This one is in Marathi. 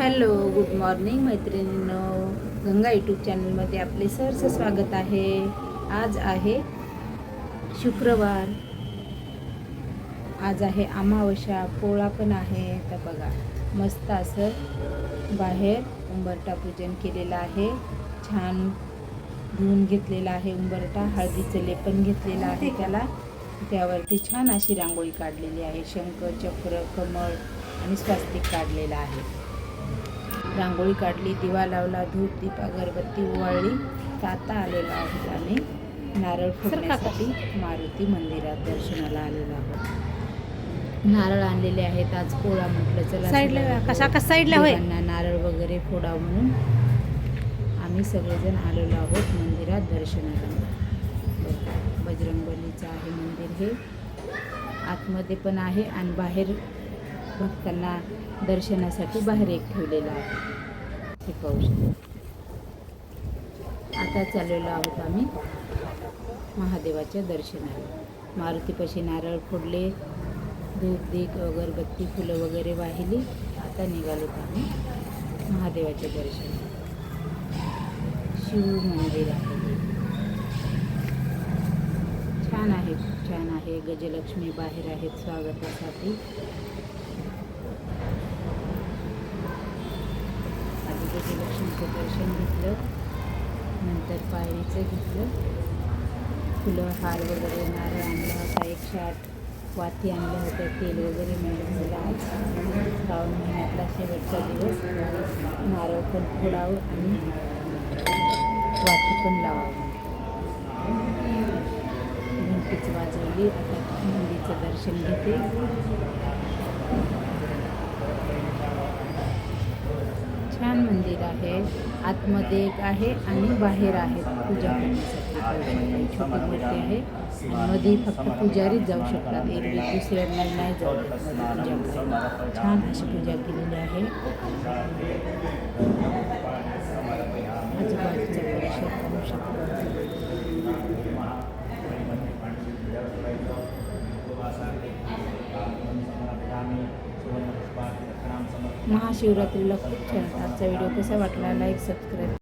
हॅलो गुड मॉर्निंग मैत्रिणींनो. गंगा यूट्यूब चॅनलमध्ये आपले सहर्ष स्वागत आहे. आज आहे शुक्रवार. आज आहे अमावस्या पोळा पण आहे. तर बघा मस्त असं बाहेर उंबरटा पूजन केलेलं आहे. छान धुवून घेतलेला आहे उंबरटा हळदीचं लेपन घेतलेलं आहे त्याला. त्यावरती छान अशी रांगोळी काढलेली आहे. शंख चक्र कमळ आणि स्वास्तिक काढलेलं आहे. रांगोळी काढली दिवा लावला धूप दीप अगरबत्ती ओवाळली. तर आता आलेलो आहोत आम्ही. नारळ फोडण्यासाठी मारुती मंदिरात दर्शनाला आलेलो आहोत. नारळ आणलेले आहेत. आज पोळा म्हटलं चला साईडला कशा कसा साईडला होय? नारळ वगैरे फोडावं म्हणून आम्ही सगळेजण आलेलो आहोत मंदिरात दर्शनाला. बजरंगबलीचं आहे मंदिर हे. आतमध्ये पण आहे आणि बाहेर भक्तांना दर्शनासाठी बाहेर एक ठेवलेलं आहे. हे पाहू शकतो. आता चाललेलो आहोत आम्ही महादेवाच्या दर्शनाला. मारुतीपाशी नारळ फोडले धूप दीप अगरबत्ती फुलं वगैरे वाहिली. आता निघालोत आम्ही महादेवाच्या दर्शनाला. शिव मंदिर आहे. छान आहे खूप छान आहे. गजलक्ष्मी बाहेर आहेत स्वागतासाठी. देवीचं दर्शन घेतलं. नंतर पायरीचं घेतलं. फुलं हार वगैरे नारळ आणला होता एकशे आठ वाती आणल्या होत्या. तेल वगैरे मिळून मला आज. श्रावण महिन्यातला शेवटचा दिवस. नारळ पण फोडावं आणि वाती पण लावावं. घंटीच वाजवली. आता मंदिरचं दर्शन घेते. छान मंदिर आहे. आतमध्ये एक आहे आणि बाहेर आहे. पूजा करण्यासाठी छोटी मूर्ती आहे. मध्ये फक्त पुजारीच जाऊ शकतात. एरवी दुसऱ्यांना नाही जाऊ देत. पूजा छान अशी पूजा केलेली आहे. आजूबाजूचा परिसर करू शकतो. महाशिवरात्रीला खूप छान आजचा व्हिडिओ कसा वाटला? Like subscribe